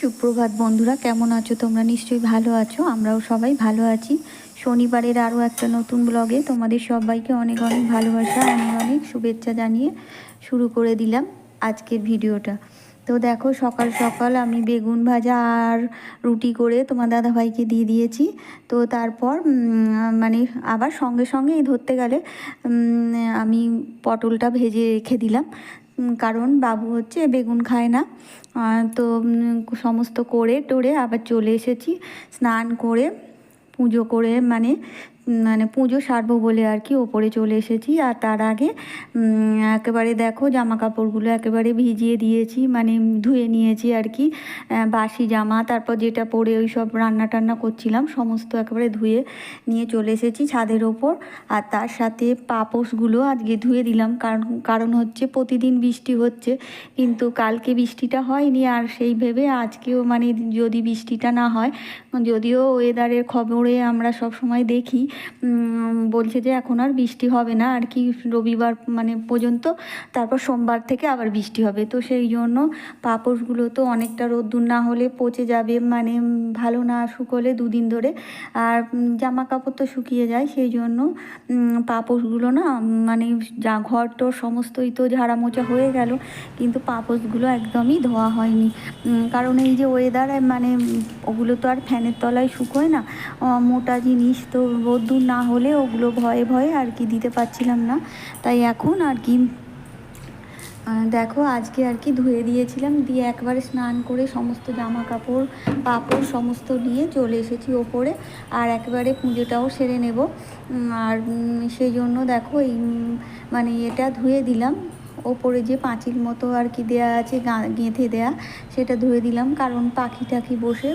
সুপ্রভাত বন্ধুরা, কেমন আছো তোমরা? নিশ্চয়ই ভালো আছো। আমরাও সবাই ভালো আছি। শনিবারের আরও একটা নতুন ব্লগে তোমাদের সবাইকে অনেক অনেক ভালোবাসা, অনেক অনেক শুভেচ্ছা জানিয়ে শুরু করে দিলাম আজকের ভিডিওটা। তো দেখো, সকাল সকাল আমি বেগুন ভাজা আর রুটি করে তোমার দাদাভাইকে দিয়ে দিয়েছি। তো তারপর মানে আবার সঙ্গে সঙ্গেই ধরতে গেলে আমি পটলটা ভেজে রেখে দিলাম। কারণ বাবু হচ্ছে বেগুন খায় না। তো সমস্ত করে টোরে আবার চলে এসেছি। স্নান করে, পুজো করে মানে মানে পুজো সারবো বলে আর কি ওপরে চলে এসেছি। আর তার আগে একেবারে দেখো জামা কাপড়গুলো একেবারে ভিজিয়ে দিয়েছি মানে ধুয়ে নিয়েছি আর কি বাসি জামা, তারপর যেটা পরে ওই সব রান্না টান্না করছিলাম, সমস্ত একেবারে ধুয়ে নিয়ে চলে এসেছি ছাদের ওপর। আর তার সাথে পাপোশগুলো আজকে ধুয়ে দিলাম, কারণ কারণ হচ্ছে প্রতিদিন বৃষ্টি হচ্ছে, কিন্তু কালকে বৃষ্টিটা হয়নি, আর সেই ভেবে আজকেও মানে যদি বৃষ্টিটা না হয়, যদিও ওয়েদারের খবরে আমরা সব সময় দেখি বলছে যে এখন আর বৃষ্টি হবে না আর কি রবিবার মানে পর্যন্ত তারপর সোমবার থেকে আবার বৃষ্টি হবে। তো সেই জন্য পাপোশগুলো তো অনেকটা রোদ্দুর না হলে পচে যাবে মানে ভালো না শুকোলে দুদিন ধরে। আর জামা কাপড় তো শুকিয়ে যায় সেই জন্য উম, পাপোশগুলো না মানে যা ঘর টর সমস্তই তো ঝাড়া মোছা হয়ে গেল কিন্তু পাপোশগুলো একদমই ধোয়া হয়নি। কারণ এই যে ওয়েদার মানে ওগুলো তো আর ফ্যানের তলায় শুকোয় না। মোটা জিনিস তো রোদ্দুর না হলে ওগুলো ভয়ে ভয়ে আর কি দিতে পারছিলাম না। তাই এখন আর কি দেখো আজকে আর কি ধুয়ে দিয়েছিলাম, দিয়ে একবারে স্নান করে সমস্ত জামা কাপড় পাপড় সমস্ত নিয়ে চলে এসেছি ওপরে, আর একবারে পুজোটাও সেরে নেব। আর সেই জন্য দেখো এই মানে এটা ধুয়ে দিলাম। ওপরে যে পাঁচিল মতো আর কি দেয়া আছে গেঁথে দেয়া, সেটা ধুয়ে দিলাম। কারণ পাখি টাখি বসে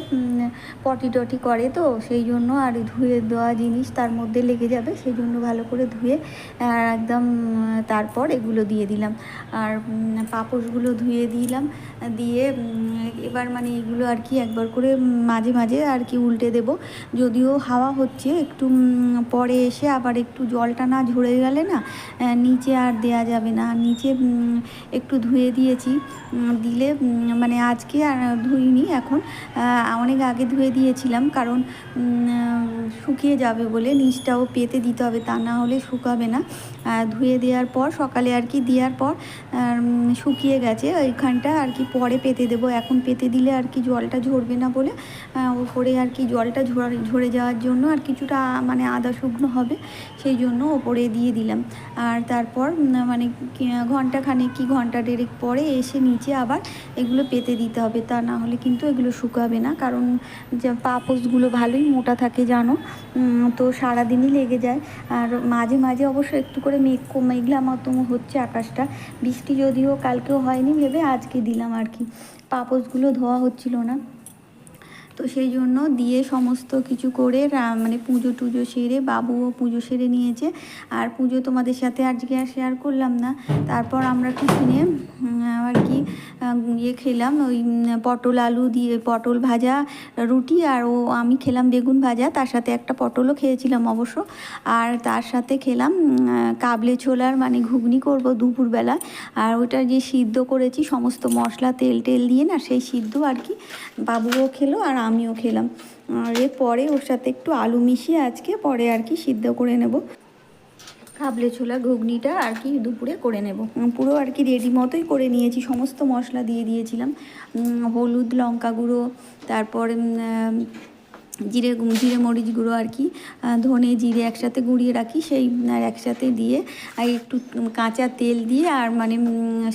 পটি টটি করে তো, সেই জন্য আর ধুয়ে দেওয়া জিনিস তার মধ্যে লেগে যাবে, সেই জন্য ভালো করে ধুয়ে, আর একদম, তারপর এগুলো দিয়ে দিলাম। আর পাপোশগুলো ধুয়ে দিলাম, দিয়ে এবার মানে এগুলো আর কি একবার করে মাঝে মাঝে আর কি উল্টে দেব। যদিও হাওয়া হচ্ছে, একটু পরে এসে আবার একটু জলটা না ঝরে গেলে না নিচে আর দেয়া যাবে না। নিচে একটু ধুয়ে দিয়েছি। দিলে মানে আজকে আর ধুইনি এখন। অনেক আগে ধুয়ে দিয়েছিলাম কারণ শুকিয়ে যাবে বলে নিচটাও পেতে দিতে হবে, তা না হলে শুকাবে না। ধুয়ে দেওয়ার পর, সকালে আর কি দেওয়ার পর শুকিয়ে গেছে। ওইখানটা আর কি পরে পেতে দেবো। এখন পেতে দিলে আর কি জলটা ঝরবে না বলে ওপরে আর কি জলটা ঝরে যাওয়ার জন্য আর কিছুটা মানে আদা শুকনো হবে, সেই জন্য ওপরে দিয়ে দিলাম। আর তারপর মানে ঘণ্টা খানেক কি ঘণ্টা দেড়েক পরে এসে নিচে আবার এগুলো পেতে দিতে হবে। তা না হলে কিন্তু এগুলো শুকাবে না। কারণ যে পাপোশগুলো ভালোই মোটা থাকে, জানো? তো সারাদিনই লেগে যায়। আর মাঝে মাঝে অবশ্য একটু করে মেঘ মেঘলা মতো হচ্ছে আকাশটা। বৃষ্টি যদিও কালকেও হয়নি ভেবে আজকে দিলাম আর কি। পাপোশগুলো ধোয়া হচ্ছিল না। তো সেই জন্য দিয়ে সমস্ত কিছু করে মানে পুজো টুজো সেরে বাবুও পুজো সেরে নিয়েছে। আর পুজো তোমাদের সাথে আজকে আর শেয়ার করলাম না। তারপর আমরা টিফিনে আর কি ইয়ে খেলাম ওই পটল আলু দিয়ে, পটল ভাজা, রুটি আর ও, আমি খেলাম বেগুন ভাজা। তার সাথে একটা পটলও খেয়েছিলাম অবশ্য। আর তার সাথে খেলাম কাবলে ছোলার মানে ঘুগনি করব দুপুরবেলা। আর ওটা যে সিদ্ধ করেছি, সমস্ত মশলা, তেল, টেল দিয়ে না, সেই সিদ্ধ আর কি বাবুও খেলো। আর আমিও খেলাম। আর পরে ওর সাথে একটু আলু মিশিয়ে আজকে পরে আর কি সিদ্ধ করে নেব। কাবলে ছোলা ঘুগনিটা আর কি দুপুরে করে নেব। পুরো আর কি রেডি মতোই করে নিয়েছি সমস্ত মশলা দিয়ে দিয়েছিলাম। হলুদ লঙ্কা গুঁড়ো তারপর জিরে জিরে মরিচ গুঁড়ো আর কি ধনে জিরে একসাথে গুঁড়িয়ে রাখি, সেই, আর একসাথে দিয়ে, আর একটু কাঁচা তেল দিয়ে, আর মানে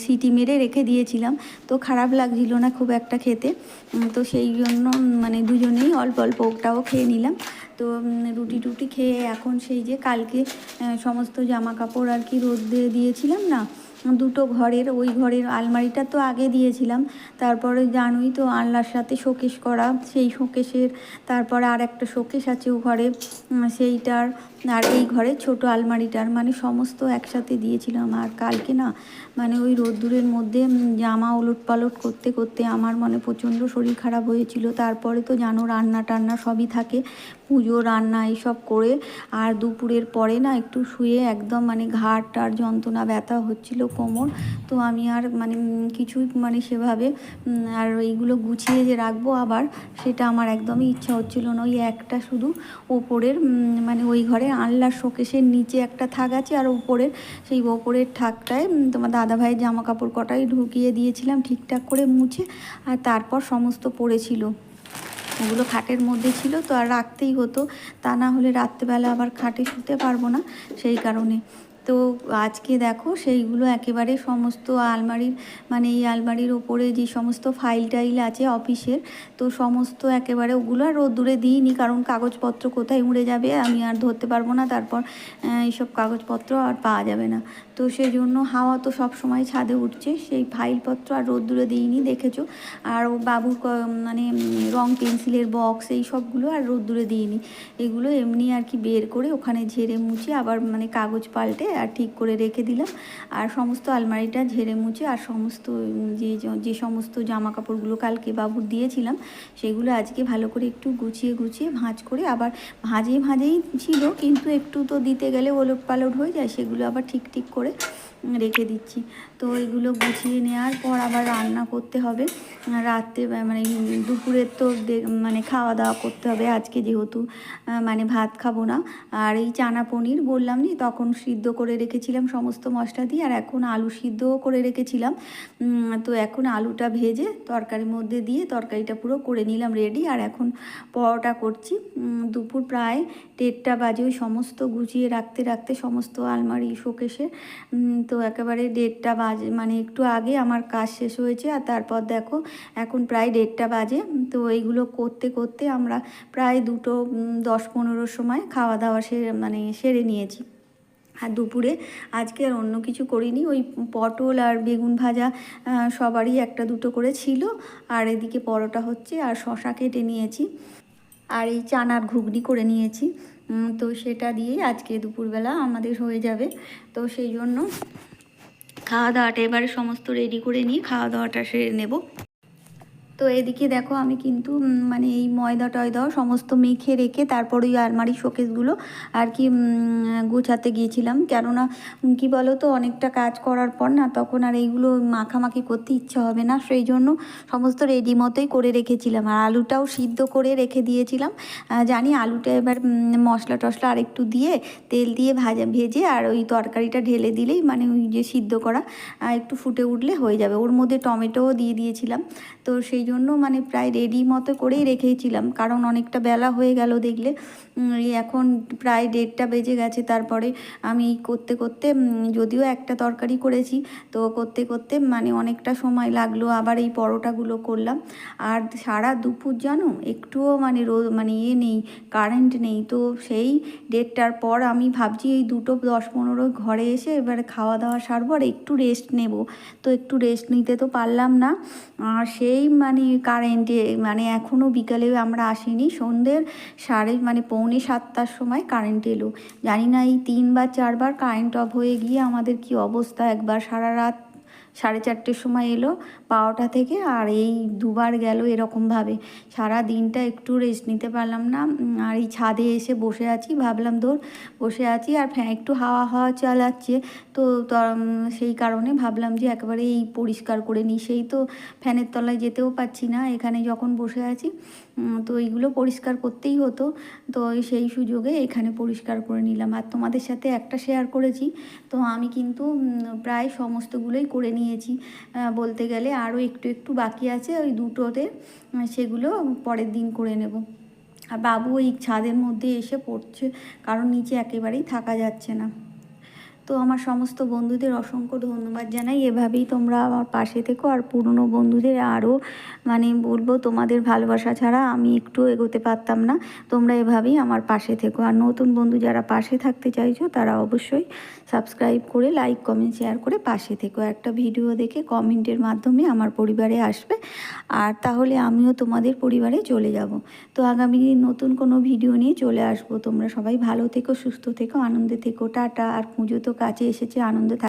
সিটি মেরে রেখে দিয়েছিলাম। তো খারাপ লাগছিল না খুব একটা খেতে। তো সেই জন্য মানে দুজনেই অল্প অল্প ওটাও খেয়ে নিলাম। তো রুটি টুটি খেয়ে এখন সেই যে কালকে সমস্ত জামা কাপড় আর কি রোদ দিয়ে দিয়েছিলাম না দুটো ঘরের, ওই ঘরের আলমারিটা তো আগে দিয়েছিলাম। তারপরে জানোই তো আলনার সাথে শোকেশ করা, সেই শোকেশের, তারপরে আর একটা শোকেশ আছে ও ঘরে সেইটার, আর এই ঘরে ছোট আলমারিটার মানে সমস্ত একসাথে দিয়েছিলাম। আর কালকে না মানে ওই রোদ্দুরের মধ্যে জামা ওলট পালট করতে করতে আমার মানে প্রচণ্ড শরীর খারাপ হয়েছিল। তারপরে তো জানো রান্না টান্না সবই থাকে। পুজো, রান্না এইসব করে আর দুপুরের পরে না একটু শুয়ে একদম মানে ঘাট আর যন্ত্রণা, ব্যথা হচ্ছিল কোমর। তো আমি আর মানে কিছুই মানে সেভাবে আর এইগুলো গুছিয়ে যে রাখব আবার সেটা আমার একদমই ইচ্ছা হচ্ছিল না। ওই একটা শুধু ওপরের মানে ওই ঘরে আনলার শোকেশের নিচে একটা থাক আছে আর ওপরের সেই ওপরের থাকটায় তোমার দাদা ভাইয়ের জামা কাপড় কটাই ঢুকিয়ে দিয়েছিলাম ঠিকঠাক করে মুছে আর তারপর সমস্ত পড়েছিল। ওগুলো খাটের মধ্যে ছিল, তো আর রাখতেই হতো। তা না হলে রাত্রেবেলা আবার খাটে শুতে পারব না সেই কারণে। তো আজকে দেখো সেইগুলো একেবারে সমস্ত আলমারির মানে এই আলমারির ওপরে যে সমস্ত ফাইল টাইল আছে অফিসের, তো সমস্ত একেবারে ওগুলো আর রোদ্দুরে দিইনি, কারণ কাগজপত্র কোথায় উড়ে যাবে আমি আর ধরতে পারব না, তারপর এইসব কাগজপত্র আর পাওয়া যাবে না। তো সেই জন্য হাওয়া তো সব সময় ছাদে উঠছে। সেই ফাইলপত্র আর রোদ্দুরে দিইনি, দেখেছ? আর ও বাবুর মানে রং পেন্সিলের বক্স, এই সবগুলো আর রোদ্দুরে দিইনি। এগুলো এমনি আর কি বের করে ওখানে ঝেড়ে মুছে আবার মানে কাগজ পাল্টে আর ঠিক করে রেখে দিলাম। আর সমস্ত আলমারিটা ঝেড়ে মুছে আর সমস্ত যে যে সমস্ত জামা কাপড়গুলো কালকে বাবুর দিয়েছিলাম, সেগুলো আজকে ভালো করে একটু গুছিয়ে গুছিয়ে ভাঁজ করে আবার ভাঁজে, ভাঁজেই ছিল, কিন্তু একটু তো দিতে গেলে ওলট পালট হয়ে যায়, সেগুলো আবার ঠিক ঠিক করে cura. রেখে দিচ্ছি। তো এগুলো গুছিয়ে নেওয়ার পর আবার রান্না করতে হবে। রাতে বা- মানে দুপুরের তো মানে খাওয়া দাওয়া করতে হবে। আজকে যেহেতু মানে ভাত খাব না। আর এই চানা পনির বললাম নি তখন সিদ্ধ করে রেখেছিলাম সমস্ত মশলা দিয়ে। আর এখন আলু সিদ্ধও করে রেখেছিলাম। তো এখন আলুটা ভেজে তরকারির মধ্যে দিয়ে তরকারিটা পুরো করে নিলাম রেডি আর এখন পরোটা করছি। দুপুর প্রায় দেড়টা বাজে। ওই সমস্ত গুছিয়ে রাখতে রাখতে সমস্ত আলমারি শোকেশে উম, তো একেবারে দেড়টা বাজে মানে একটু আগে আমার কাজ শেষ হয়েছে আর তারপর দেখো এখন প্রায় দেড়টা বাজে। তো এইগুলো করতে করতে আমরা প্রায় দুটো দশ পনেরোর সময় খাওয়া দাওয়া সেরে মানে সেরে নিয়েছি। আর দুপুরে আজকে আর অন্য কিছু করিনি, ওই পটল আর বেগুন ভাজা সবারই একটা দুটো করে ছিল। আর এদিকে পরোটা হচ্ছে আর শশা কেটে নিয়েছি। আর এই চানার ঘুগনি করে নিয়েছি। তো সেটা দিয়েই আজকে দুপুরবেলা আমাদের হয়ে যাবে। তো সেই জন্য খাওয়া দাওয়াটা এবারে সমস্ত রেডি করে নিয়ে খাওয়া দাওয়াটা সেরে নেব। তো এদিকে দেখো আমি কিন্তু মানে এই ময়দা টয়দাও সমস্ত মেখে রেখে তারপর ওই আলমারি শোকেসগুলো আর কি গোছাতে গিয়েছিলাম। কেননা কি বলো তো অনেকটা কাজ করার পর না তখন আর এইগুলো মাখামাখি করতে ইচ্ছা হবে না। সেই জন্য সমস্ত রেডি মতোই করে রেখেছিলাম। আর আলুটাও সিদ্ধ করে রেখে দিয়েছিলাম। জানি আলুটা এবার মশলা টশলা আর একটু দিয়ে তেল দিয়ে ভাজা, ভেজে আর ওই তরকারিটা ঢেলে দিলেই মানে ওই যে সিদ্ধ করা একটু ফুটে উঠলে হয়ে যাবে। ওর মধ্যে টমেটোও দিয়ে দিয়েছিলাম। তো সেই জন্য মানে প্রায় রেডি মতো করেই রেখেছিলাম। কারণ অনেকটা বেলা হয়ে গেল দেখলে। এখন প্রায় দেড়টা বেজে গেছে। তারপরে আমি করতে করতে যদিও একটা তরকারি করেছি, তো করতে করতে মানে অনেকটা সময় লাগল। আবার এই পরোটাগুলো করলাম। আর সারা দুপুর জানো একটুও মানে রো মানে ইয়ে নেই কারেন্ট নেই। তো সেই দেড়টার পর আমি ভাবছি এই দুটো দশ পনেরো ঘরে এসে এবারে খাওয়া দাওয়া সারবো আর একটু রেস্ট নেব। তো একটু রেস্ট নিতে তো পারলাম না। আর সেই মানে কারেন্টে মানে এখনও বিকালে আমরা আসিনি। সন্ধ্যের সাড়ে মানে পৌনে সাতটার সময় কারেন্ট এলো। জানি না এই তিনবার চারবার কারেন্ট অফ হয়ে গিয়ে আমাদের কি অবস্থা? একবার সারা রাত সাড়ে চারটের সময় এলো বারোটা থেকে আর এই দুবার গেল এরকমভাবে। সারা দিনটা একটু রেস্ট নিতে পারলাম না আর এই ছাদে এসে বসে আছি, ভাবলাম ধর বসে আছি আর ফ্যান একটু হাওয়া হাওয়া চালাচ্ছে। তো সেই কারণে ভাবলাম যে একেবারে এই পরিষ্কার করে নিই। সেই তো ফ্যানের তলায় যেতেও পাচ্ছি না, এখানে যখন বসে আছি তো এইগুলো পরিষ্কার করতেই হতো। তো সেই সুযোগে এখানে পরিষ্কার করে নিলাম। আর তোমাদের সাথে একটা শেয়ার করেছি, তো আমি কিন্তু প্রায় সমস্তগুলোই করে নিয়েছি। বলতে গেলে আরও একটু একটু বাকি আছে, ওই দুটোতে সেগুলো পরের দিন করে নেব। আর বাবু ওই ছাদের মধ্যে এসে পড়ছে, কারণ নিচে একেবারেই থাকা যাচ্ছে না। তো আমার সমস্ত বন্ধুদের অসংখ্য ধন্যবাদ জানাই। এভাবেই তোমরা আমার পাশে থেকো আর পুরনো বন্ধুদের আরও মানে বলব তোমাদের ভালোবাসা ছাড়া আমি একটু এগোতে পারতাম না। তোমরা এভাবেই আমার পাশে থেকো। আর নতুন বন্ধু যারা পাশে থাকতে চাইছো, তারা অবশ্যই সাবস্ক্রাইব করে লাইক কমেন্ট শেয়ার করে পাশে থেকো। একটা ভিডিও দেখে কমেন্টের মাধ্যমে আমার পরিবারে আসবে। আর তাহলে আমিও তোমাদের পরিবারে চলে যাব। তো আগামী দিন নতুন কোনো ভিডিও নিয়ে চলে আসব। তোমরা সবাই ভালো থেকো, সুস্থ থেকো, আনন্দে থেকো। টাটা, আর পুজো তো কাছে এসেছে আনন্দে থাক